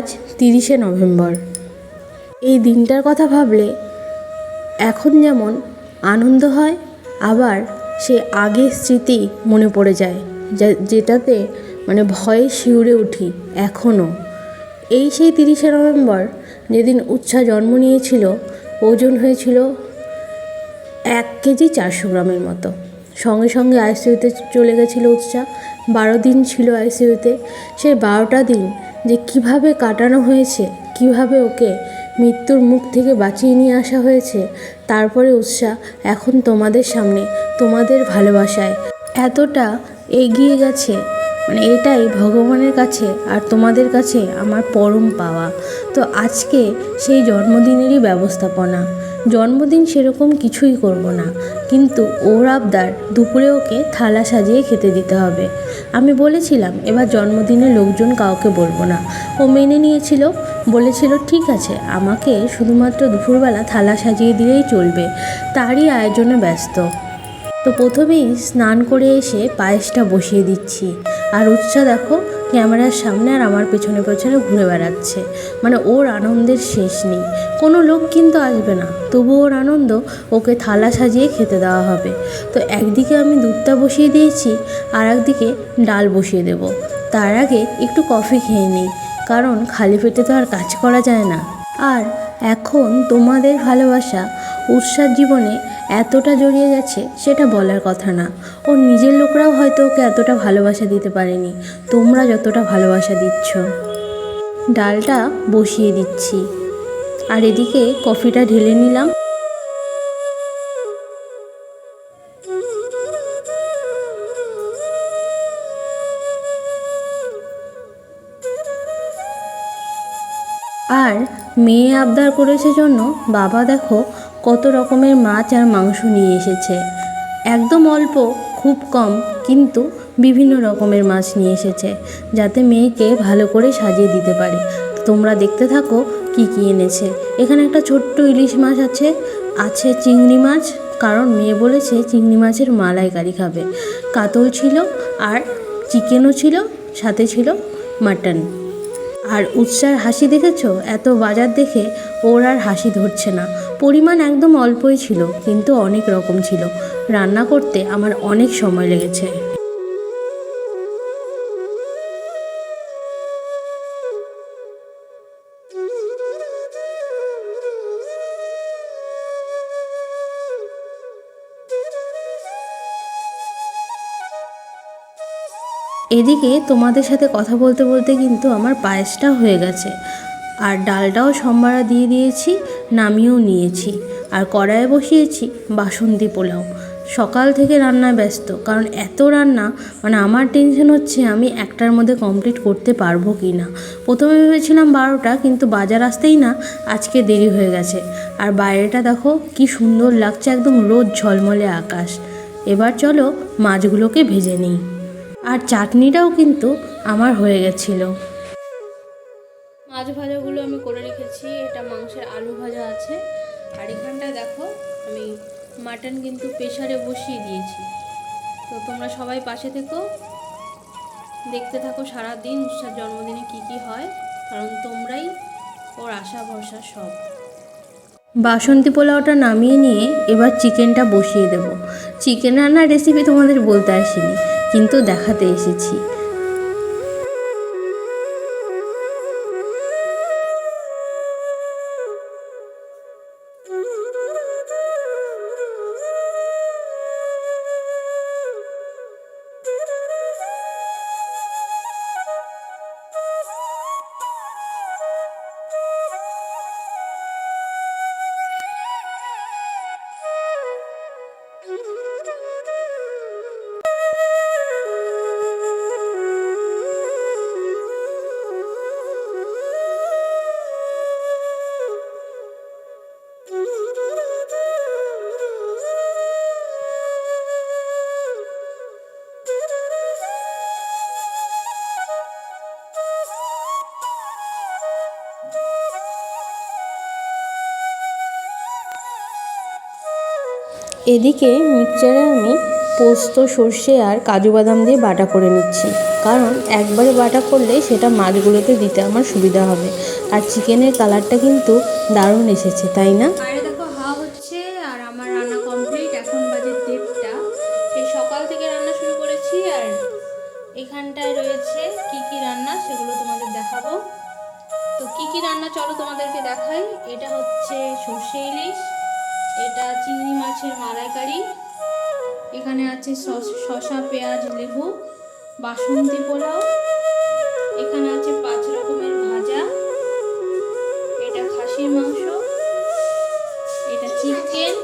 আজ তিরিশে নভেম্বর। এই দিনটার কথা ভাবলে এখন যেমন আনন্দ হয়, আবার সে আগের স্মৃতি মনে পড়ে যায় যেটাতে মানে ভয়ে শিউরে উঠি এখনও এই সেই তিরিশে নভেম্বর যেদিন উৎসাহ জন্ম নিয়েছিল, ওজন হয়েছিল এক কেজি চারশো গ্রামের মতো। সঙ্গে সঙ্গে আইসিইউতে চলে গেছিল উৎসাহ বারো দিন ছিল আইসিইউতে সেই বারোটা দিন যে কীভাবে কাটানো হয়েছে, কীভাবে ওকে মৃত্যুর মুখ থেকে বাঁচিয়ে নিয়ে আসা হয়েছে, তারপরে উৎসাহ এখন তোমাদের সামনে, তোমাদের ভালোবাসায়। এতটা এগিয়ে গেছে মানে এটাই ভগবানের কাছে আর তোমাদের কাছে আমার পরম পাওয়া। তো আজকে সেই জন্মদিনেরই ব্যবস্থাপনা। জন্মদিন সেরকম কিছুই করব না, কিন্তু ওর আবদার দুপুরে ওকে থালা সাজিয়ে খেতে দিতে হবে। আমি বলেছিলাম, এবার জন্মদিনে লোকজন কাউকে বলব না। ও মেনে নিয়েছিল, বলেছিল, ঠিক আছে, আমাকে শুধুমাত্র দুপুরবেলা থালা সাজিয়ে দিলেই চলবে। তারই আয়োজনে ব্যস্ত। তো প্রথমেই স্নান করে এসে পায়েসটা বসিয়ে দিচ্ছি। আর উৎসা দেখো ক্যামেরার সামনে আর আমার পেছনে পেছনে ঘুরে বেড়াচ্ছে। মানে ওর আনন্দের শেষ নেই। কোনো লোক কিন্তু আসবে না। তবু ওর আনন্দ ওকে থালা সাজিয়ে খেতে দেওয়া হবে। তো একদিকে আমি দুধটা বসিয়ে দিয়েছি, আর একদিকে ডাল বসিয়ে দেব। তার আগে একটু কফি খেয়ে নিই, কারণ খালি পেটে তো আর কাজ করা যায় না। আর এখন তোমাদের ভালোবাসা উৎসার জীবনে এতটা জড়িয়ে গেছে সেটা বলার কথা না। ওর নিজের লোকরাও হয়তো ওকে এতটা ভালোবাসা দিতে পারেনি। তোমরা যতটা ভালোবাসা দিচ্ছ। ডালটা বসিয়ে দিচ্ছি। আর এদিকে কফিটা ঢেলে নিলাম। মেয়ে আবদার করেছে জন্য বাবা দেখো কত রকমের মাছ আর মাংস নিয়ে এসেছে। একদম অল্প, খুব কম, কিন্তু বিভিন্ন রকমের মাছ নিয়ে এসেছে, যাতে মেয়েকে ভালো করে সাজিয়ে দিতে পারে। তোমরা দেখতে থাকো কি কি এনেছে। এখানে একটা ছোট্ট ইলিশ মাছ আছে আছে চিংড়ি মাছ, কারণ মেয়ে বলেছে চিংড়ি মাছের মালাইকারি খাবে। কাতল ছিল আর চিকেনও ছিল, সাথে ছিল মাটন আর উৎসার হাসি দেখেছ? এত বাজার দেখে ওর আর হাসি ধরছে না। পরিমাণ একদম অল্পই ছিল, কিন্তু অনেক রকম ছিল। রান্না করতে আমার অনেক সময় লেগেছে। এদিকে তোমাদের সাথে কথা বলতে বলতে কিন্তু আমার পায়েসটা হয়ে গেছে। আর ডালটাও সম্বারা দিয়ে দিয়েছি, নামিয়েও নিয়েছি। আর কড়াইয়ে বসিয়েছি বাসন্তী পোলাও। সকাল থেকে রান্নায় ব্যস্ত, কারণ এত রান্না মানে আমার টেনশন হচ্ছে আমি একটার মধ্যে কমপ্লিট করতে পারব কি না প্রথমে ভেবেছিলাম বারোটা, কিন্তু বাজার আসতেই না, আজকে দেরি হয়ে গেছে। আর বাইরেটা দেখো, কি সুন্দর লাগছে একদম রোদ ঝলমলে আকাশ। এবার চলো মাছগুলোকে ভেজে নিই। আর চাটনিটাও কিন্তু আমার হয়ে গেছিল। মাছ ভাজাগুলো আমি করে রেখেছি এটা মাংসের আলু ভাজা আছে। আর এখানটায় দেখো আমি মাটন কিন্তু প্রেশারে বসিয়ে দিয়েছি। তো তোমরা সবাই পাশে থেকো দেখতে থাকো সারা দিন উৎসার জন্মদিনে কি কি হয় কারণ তোমরাই ওর আশা ভরসা সব। বাসন্তী পোলাওটা নামিয়ে নিয়ে এবার চিকেনটা বসিয়ে দেব। চিকেন রান্নার রেসিপি তোমাদের বলতে আসিনি। কিন্তু দেখাতে এসেছি। এদিকে মিক্সচারে আমি পোস্ত, সর্ষে আর কাজু বাদাম দিয়ে বাটা করে নিচ্ছি। কারণ একবারে বাটা করলে সেটা মাছগুলোতে দিতে আমার সুবিধা হবে। আর চিকেনের কালারটা কিন্তু দারুণ এসেছে, তাই না? দেখো হচ্ছে আর আমার রান্না কমপ্লিট। এখন বাজে সেই সকাল থেকে রান্না শুরু করেছি আর এখানটায় রয়েছে কি কি রান্না সেগুলো তোমাদের দেখাবো। তো কি কি রান্না চলো তোমাদেরকে দেখাই। এটা হচ্ছে সর্ষে ইলিশ। এটা চিংড়ি মাছের মালাইকারি। এখানে আছে শসা, পেঁয়াজ, লেবু বাসন্তী পোলাও। এখানে আছে পাঁচ রকমের ভাজা। এটা খাসির মাংস। এটা চিকেন।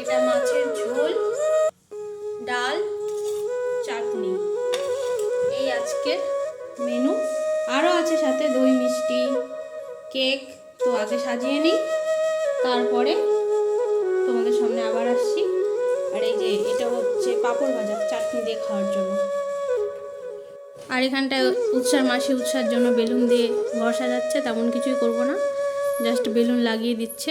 এটা মাছের ঝোল। ডাল, চাটনি। এই আজকের মেনু। আরও আছে সাথে দই মিষ্টি, কেক। তো আগে সাজিয়ে নিই। তারপরে তোমাদের সামনে আবার আসছি। আর এই যে এটা হচ্ছে পাঁপড় ভাজা, চাটনি দিয়ে খাওয়ার জন্য। আর এখানটায় উৎসার মাসি উৎসার জন্য বেলুন দিয়ে ঘর সাজাচ্ছে, তেমন কিছুই করব না। জাস্ট বেলুন লাগিয়ে দিচ্ছে।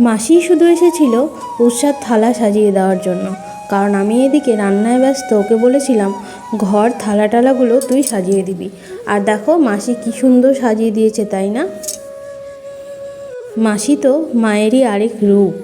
মাসি শুধু এসেছিল উৎসার থালা সাজিয়ে দেওয়ার জন্য। কারণ আমি এদিকে রান্নায় ব্যস্ত, ওকে বলেছিলাম, ঘর থালা টালাগুলো তুই সাজিয়ে দিবি। আর দেখো মাসি কি সুন্দর সাজিয়ে দিয়েছে, তাই না? মাসি তো মায়েরই আরেক রূপ।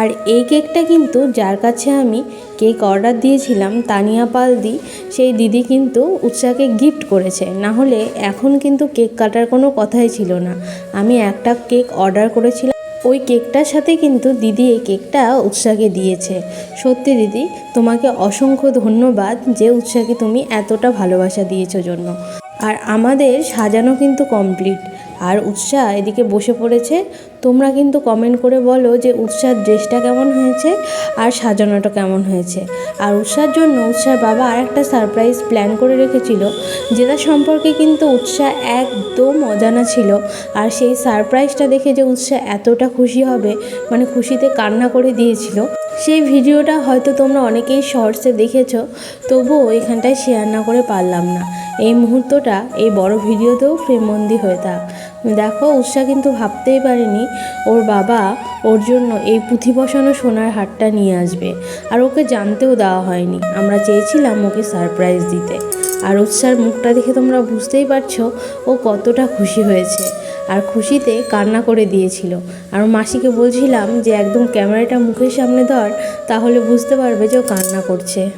আর এই কেকটা কিন্তু যার কাছে আমি কেক অর্ডার দিয়েছিলাম, তানিয়া পালদি, সেই দিদি কিন্তু উৎসাহকে গিফট করেছে। না হলে এখন কিন্তু কেক কাটার কোনো কথাই ছিল না। আমি একটা কেক অর্ডার করেছিলাম ওই কেকটার সাথে কিন্তু দিদি এই কেকটা উৎসাহকে দিয়েছে। সত্যি দিদি, তোমাকে অসংখ্য ধন্যবাদ যে উৎসাহকে তুমি এতটা ভালোবাসা দিয়েছ জন্য। আর আমাদের সাজানো কিন্তু কমপ্লিট আর উৎসাহ এদিকে বসে পড়েছে। তোমরা কিন্তু কমেন্ট করে বলো যে উৎসার ড্রেসটা কেমন হয়েছে আর সাজানোটা কেমন হয়েছে। আর উৎসার জন্য উৎসার বাবা আর একটা সারপ্রাইজ প্ল্যান করে রেখেছিল, যেটা সম্পর্কে কিন্তু উৎসাহ একদম অজানা ছিল। আর সেই সারপ্রাইজটা দেখে যে উৎসাহ এতটা খুশি হবে মানে খুশিতে কান্না করে দিয়েছিল। সেই ভিডিওটা হয়তো তোমরা অনেকেই শর্টসে দেখেছ, তবুও এখানটায় শেয়ার না করে পারলাম না। এই মুহূর্তটা, এই বড় ভিডিওতেও ফ্রেমবন্দি হয়ে থাক। দেখো উৎসাহ কিন্তু ভাবতেই পারেনি ওর বাবা ওর জন্য এই পুঁথি বসানো সোনার হারটা নিয়ে আসবে। আর ওকে জানতেও দেওয়া হয়নি। আমরা চেয়েছিলাম ওকে সারপ্রাইজ দিতে। আর উৎসার মুখটা দেখে তোমরা বুঝতেই পারছ, ও কতটা খুশি হয়েছে। আর খুশিতে কান্না করে দিয়েছিল। আর মাসিকে বলছিলাম যে, একদম ক্যামেরাটা মুখের সামনে ধর, তাহলে বুঝতে পারবে যে ও কান্না করছে।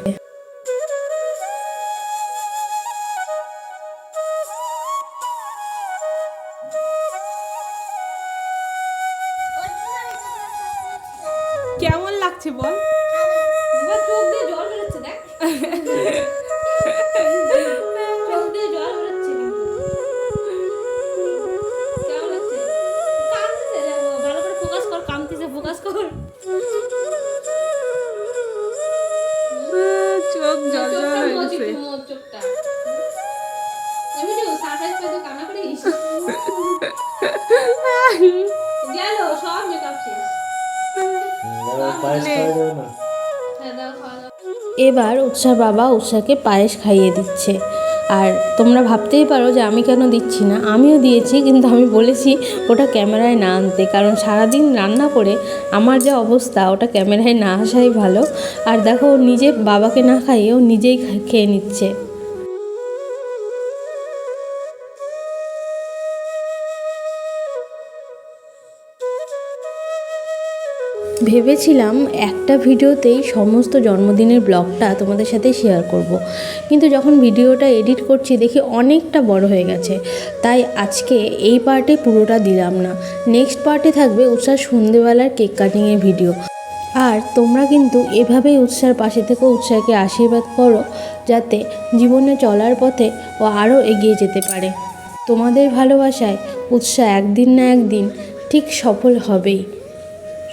কেমন লাগছে বল? চোখ দিয়ে জল বেরোচ্ছে দেখ। চোখ দিয়ে জল বেরোচ্ছে। কেমন লাগছে? কাঁদতেছে ভালো করে ফোকাস কর ফোকাস কর। চোখ জল জল চোখটা মোচ গেছে। একটু মোচ চোখটা। এমনি সারপ্রাইজ পেয়ে তো কান্না করিস। এবার উৎসার বাবা উৎসাকে পায়েস খাইয়ে দিচ্ছে। আর তোমরা ভাবতেই পারো যে আমি কেন দিচ্ছি না। আমিও দিয়েছি, কিন্তু আমি বলেছি ওটা ক্যামেরায় না আনতে। কারণ সারাদিন রান্না করে আমার যা অবস্থা, ওটা ক্যামেরায় না আসাই ভালো। আর দেখো নিজে বাবাকে না খাইয়ে ও নিজেই খেয়ে নিচ্ছে। ভেবেছিলাম একটা ভিডিওতেই সমস্ত জন্মদিনের ব্লগটা তোমাদের সাথে শেয়ার করব। কিন্তু যখন ভিডিওটা এডিট করছি দেখি অনেকটা বড় হয়ে গেছে। তাই আজকে এই পার্টে পুরোটা দিলাম না। নেক্সট পার্টে থাকবে উৎসাহ সন্ধেবেলার কেক কাটিংয়ের ভিডিও। আর তোমরা কিন্তু এভাবেই উৎসার পাশে থেকে উৎসাহকে আশীর্বাদ করো যাতে জীবনে চলার পথে ও আরও এগিয়ে যেতে পারে। তোমাদের ভালোবাসায় উৎসাহ একদিন না একদিন ঠিক সফল হবেই।